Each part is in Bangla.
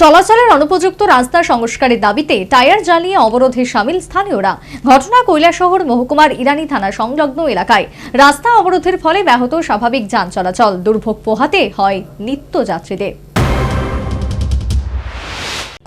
চলাচলের অনুপযুক্ত রাস্তা সংস্কারের দাবিতে টায়ার জ্বালিয়ে অবরোধে সামিল স্থানীয়রা। ঘটনা কৈলাসহর মহকুমার ইরানি থানা সংলগ্ন এলাকায়। রাস্তা অবরোধের ফলে ব্যাহত স্বাভাবিক যান চলাচল দুর্ভোগ পোহাতে হয় নিত্যযাত্রীদের।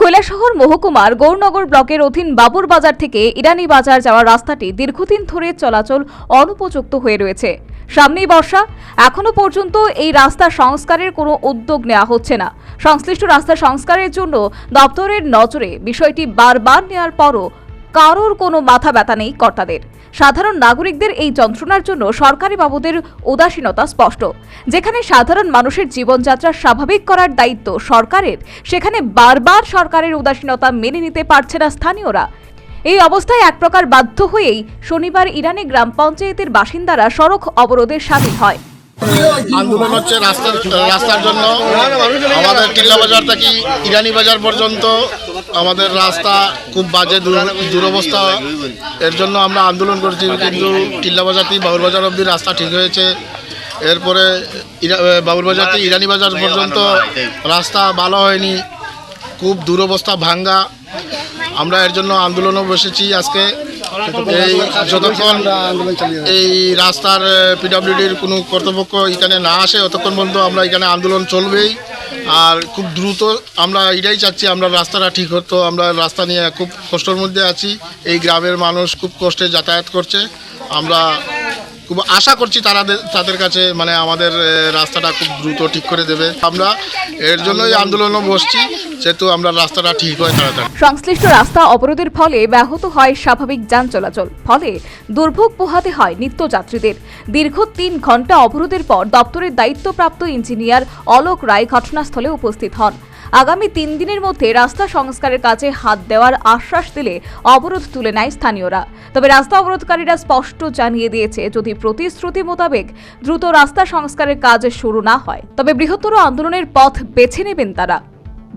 কৈলাসহর মহকুমার গৌরনগর ব্লকের অধীন বাবুর বাজার থেকে ইরানি বাজার যাওয়ার রাস্তাটি দীর্ঘদিন ধরে চলাচল অনুপযুক্ত হয়ে রয়েছে। সামনেই বর্ষা। এখনও পর্যন্ত এই রাস্তা সংস্কারের কোনো উদ্যোগ নেওয়া হচ্ছে না। সংশ্লিষ্ট রাস্তা সংস্কারের জন্য দপ্তরের নজরে বিষয়টি বারবার নেওয়ার পরও কারোর কোনো মাথা ব্যথা নেই কর্তাদের। সাধারণ নাগরিকদের এই যন্ত্রণার জন্য সরকারি বাবুদের উদাসীনতা স্পষ্ট। যেখানে সাধারণ মানুষের জীবনযাত্রা স্বাভাবিক করার দায়িত্ব সরকারের, সেখানে বারবার সরকারের উদাসীনতা মেনে নিতে পারছে না স্থানীয়রা। এই অবস্থায় এক প্রকার বাধ্য হয়েই শনিবার ইরানি গ্রাম পঞ্চায়েতের বাসিন্দারা সড়ক অবরোধে সামিল হয়। আন্দোলন হচ্ছে রাস্তার রাস্তার জন্য। আমাদের টিল্লা বাজার থেকে ইরানি বাজার পর্যন্ত আমাদের রাস্তা খুব বাজে দুরবস্থা। এর জন্য আমরা আন্দোলন করছি, কিন্তু টিল্লা বাজার থেকে বাবুর বাজার অবধি রাস্তা ঠিক হয়েছে। এরপরে বাবুর বাজার থেকে ইরানি বাজার পর্যন্ত রাস্তা ভালো হয়নি। খুব দুরবস্থা, ভাঙ্গা। আমরা এর জন্য আন্দোলনও বসেছি আজকে। এই যতক্ষণ এই রাস্তার পিডাব্লিউডির কোনো কর্তৃপক্ষ এখানে না আসে ততক্ষণ পর্যন্ত আমরা এখানে আন্দোলন চলবেই। আর খুব দ্রুত আমরা এটাই চাচ্ছি, আমরা রাস্তাটা ঠিক হতো আমরা রাস্তা নিয়ে খুব কষ্টের মধ্যে আছি। এই গ্রামের মানুষ খুব কষ্টে যাতায়াত করছে। আমরা খুব আশা করছি তারা তাদের কাছে মানে আমাদের রাস্তাটা খুব দ্রুত ঠিক করে দেবে। আমরা এর জন্যই আন্দোলনও বসছি। যেহেতু আমরা রাস্তাটা ঠিক হয় তাড়াতাড়ি। সংশ্লিষ্ট রাস্তা অবরোধের ফলে ব্যাহত হয় স্বাভাবিক যান চলাচল, ফলে দুর্ভোগ পোহাতে হয় নিত্যযাত্রীদের। দীর্ঘ তিন ঘণ্টা অবরোধের পর দপ্তরের দায়িত্বপ্রাপ্ত ইঞ্জিনিয়ার অলোক রায় ঘটনাস্থলে উপস্থিত হন। আগামী তিন দিনের মধ্যে রাস্তা সংস্কারের কাজে হাত দেওয়ার আশ্বাস দিলে অবরোধ তুলে নেয় স্থানীয়রা। তবে রাস্তা অবরোধকারীরা স্পষ্ট জানিয়ে দিয়েছে, যদি প্রতিশ্রুতি মোতাবেক দ্রুত রাস্তা সংস্কারের কাজ শুরু না হয়, তবে বৃহত্তর আন্দোলনের পথ বেছে নেবেন তারা।